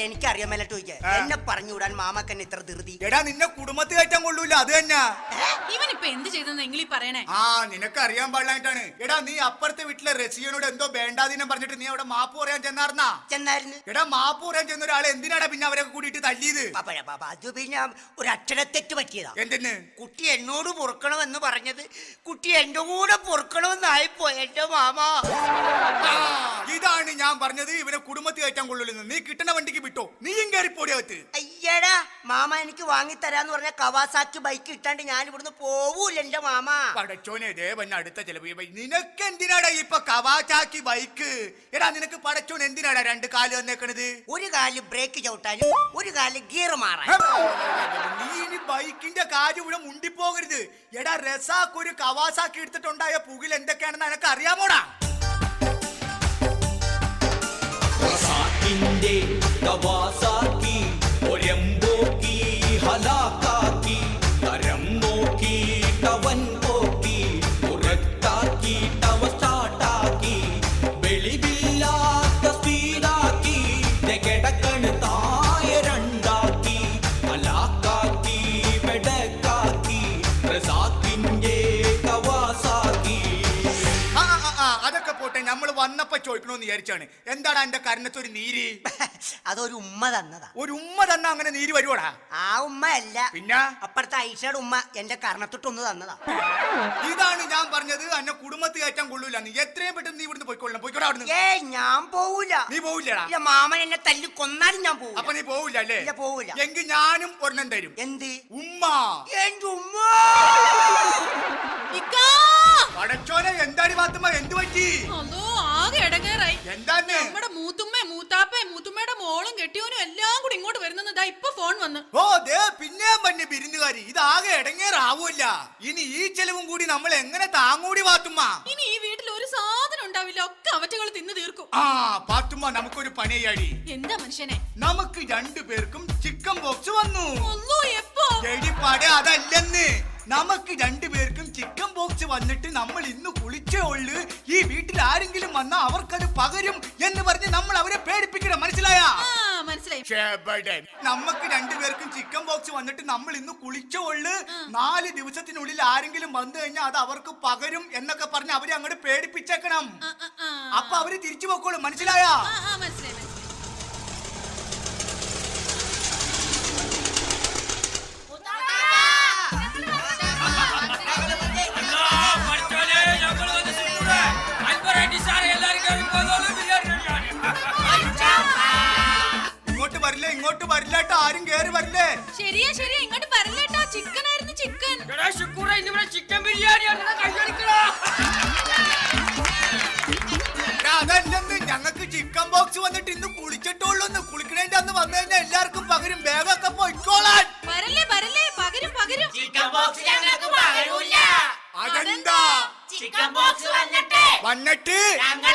അതല്ല എനിക്കറിയാൻ മേലട്ട് ചോദിക്കാം. എന്നെ എന്നെ പറഞ്ഞുവിടാൻ മാമക്കൻ ഇത്ര ധൃതി. എടാ നിന്നെ കുടുംബത്തിൽ കയറ്റാൻ കൊള്ളൂല. അത് തന്നെ. ഇവൻ ഇപ്പൊ എന്ത് ചെയ്തെന്ന് എങ്കിലീ പറയണേ? ആ നിനക്ക് അറിയാൻ പാടില്ലായിട്ടാണ് എടാ നീ അപ്പുറത്തെ വീട്ടിലെ റസിയനോട് എന്തോ വേണ്ടാതിനെ പറഞ്ഞിട്ട് നീ അവിടെ മാപ്പ് പറയാൻ ചെന്നാർന്നാ? ചെന്നായിരുന്നു. എടാ മാപ്പ് പറയാൻ ചെന്ന ഒരാൾ എന്തിനാടാ പിന്നെ അവരെ കൂടിയിട്ട് തല്ലിയത്? അത് പിന്നെ ഒരു അക്ഷരത്തെറ്റ് പറ്റിയതാ. എന്തിന് കുട്ടി എന്നോട് പൊറുക്കണമെന്ന് പറഞ്ഞത് കുട്ടി എന്റെ കൂടെ പൊറുക്കണമെന്നായിപ്പോ എന്റെ മാമ. ആ, ഇതാണ് ഞാൻ പറഞ്ഞത്. ഇവനെ കുടുംബത്തിൽ കയറ്റാൻ കൊള്ളില്ലെന്ന് നീ കിട്ടണ വണ്ടിക്ക് വിട്ടോ? നീയും കയറി പോടിയകത്ത് അയ്യടാ മാമ എനിക്ക് വാങ്ങി തരാന്ന് പറഞ്ഞ കവാസാക്കി ബൈക്ക് ഇട്ടാണ്ട് ഞാൻ ഇവിടുന്ന് പോവൂല എന്റെ മാമ. പടച്ചോനെ ദേവൻ അടുത്ത ചെലവ്. നിനക്ക് എന്തിനാടാ ഇപ്പൊ കവാസാക്കി ബൈക്ക് എടാ നിനക്ക് പടച്ചോൻ എന്തിനാടാ രണ്ട് കാൽ വന്നേക്കണത് ഒരു കാൽ ബ്രേക്ക് ചവിട്ടാനും ഒരു കാൽ ഗിയർ മാറാൻ നീ ഇനി ബൈക്കിന്റെ കാര്യം ഇവിടെ മുണ്ടിപ്പോകരുത്. എടാ റസാക്ക് ഒരു കവാസാക്കി എടുത്തിട്ടുണ്ടായ പുകിൽ എന്തൊക്കെയാണെന്ന് എനക്ക് അറിയാമോടാ? റസാക്കിന്റെ കവാസാക്കി വന്നപ്പോ ചോദിക്കണോന്ന് വിചാരിച്ചാണ്. എന്താടാ എന്റെ കരണത്തൊരു നീര്? അതൊരു ഉമ്മ തന്നതാ. ഒരു ഉമ്മ തന്ന അങ്ങനെ നീര് വരുവാടാ? ആ ഉമ്മ അല്ല. പിന്നെ? അപ്പുറത്തെ ഐഷയുടെ ഉമ്മ എന്റെ കരണത്തൊട്ടൊന്ന് തന്നതാ. ഇതാണ് ഞാൻ പറഞ്ഞത്. എന്നെ കുടുംബത്തിൽ കയറ്റാൻ കൊള്ളൂല. നീ എത്രയും പെട്ടെന്ന് നീ ഇവിടുന്ന് പോയിക്കൊള്ളണം. പോയിക്കോടാ അവിടുന്ന്. ഏയ് ഞാൻ പോവൂല. നീ പോവില്ലടാ. ഇല്ല മാമൻ എന്നെ തല്ലി കൊന്നാലും ഞാൻ പോവും അപ്പൊ നീ പോവില്ല അല്ലേ? ഇല്ല, പോവില്ല. എങ്കിൽ ഞാനും ഒരെണ്ണം തരും. എന്ത്? ഉമ്മ. എന്റെ ഉമ്മ! പടച്ചോനെ എന്താടി പാത്തുമ്മ എന്ത് പറ്റി? അതോ എന്താന്ന് നമ്മുടെ മൂത്തുമ്മ മൂത്താപ്പ മൂത്തുമ്മയുടെ മോളും കെട്ടിയോനും എല്ലാം കൂടി ഇങ്ങോട്ട് വരുന്നതാ ഇപ്പൊ ഫോൺ വന്ന്. ഓ ദേ പിന്നെയും പന്നെ ബിരുന്നുകാരി ഇതാകെ ഇടങ്ങേറാവൂല്ല. ഇനി ഈ ചെലവും കൂടി നമ്മൾ എങ്ങനെ താങ്ങൂടി പാത്തുമ്മ? ഇനി ഈ വീട്ടിൽ ഒരു സാധനം ഉണ്ടാവില്ല. ഒക്കെ അവറ്റകൾ തിന്നു തീർക്കും. ആ പാത്തുമ്മ നമുക്കൊരു പണിയാടി. എന്താ മനുഷ്യനെ? നമുക്ക് രണ്ടു പേർക്കും ചിക്കൻ ബോക്സ് വന്നു. ഒന്നു എപ്പോ? എടിപ്പാടെ അതല്ലെന്ന്. നമുക്ക് രണ്ടുപേർക്കും ചിക്കൻ ബോക്സ് വന്നിട്ട് നമ്മൾ ഇന്ന് കുളിച്ചേ ഉള്ളു. ഈ വീട്ടിൽ ആരെങ്കിലും വന്നാ അവർക്കത് പകരും എന്ന് പറഞ്ഞ് നമ്മൾ അവരെ പേടിപ്പിക്കണം. മനസ്സിലായാ? ആ മനസ്സിലായി. ഷെബടെ. നമുക്ക് രണ്ടുപേർക്കും ചിക്കൻ ബോക്സ് വന്നിട്ട് നമ്മൾ ഇന്ന് കുളിച്ചേ ഉള്ളു. നാല് ദിവസത്തിനുള്ളിൽ ആരെങ്കിലും വന്നു കഴിഞ്ഞാൽ അത് അവർക്ക് പകരും എന്നൊക്കെ പറഞ്ഞ് അവരെ അങ്ങോട്ട് പേടിപ്പിച്ചേക്കണം. അപ്പൊ അവർ തിരിച്ചു പോക്കോളും മനസ്സിലായാ? ആ, ആ, മനസ്സിലായി ഇങ്ങോട്ട് ആരും കേറി വരില്ലേ? ശരിയാ ശരിയാ. ഇങ്ങോട്ട് വരല്ലേട്ടോ ചിക്കൻ ആയിരുന്നു ചിക്കൻ ചിക്കൻ ബിരിയാണി അതല്ലെന്ന്. ഞങ്ങൾക്ക് ചിക്കൻ ബോക്സ് വന്നിട്ട് ഇന്ന് കുളിച്ചിട്ടുള്ളൂ കുളിക്കണേന്റെ അന്ന് വന്നു കഴിഞ്ഞാൽ എല്ലാവർക്കും പകരും. ബാഗൊക്കെ പോയിക്കോളാൻ. വരല്ലേ വരല്ലേ. പകരും പകരും. ചിക്കൻ ബോക്സ് ഞങ്ങൾക്ക് പകരൂല്ല അതെന്താ? ചിക്കൻ ബോക്സ് വന്നിട്ട് വന്നിട്ട് ഞങ്ങൾ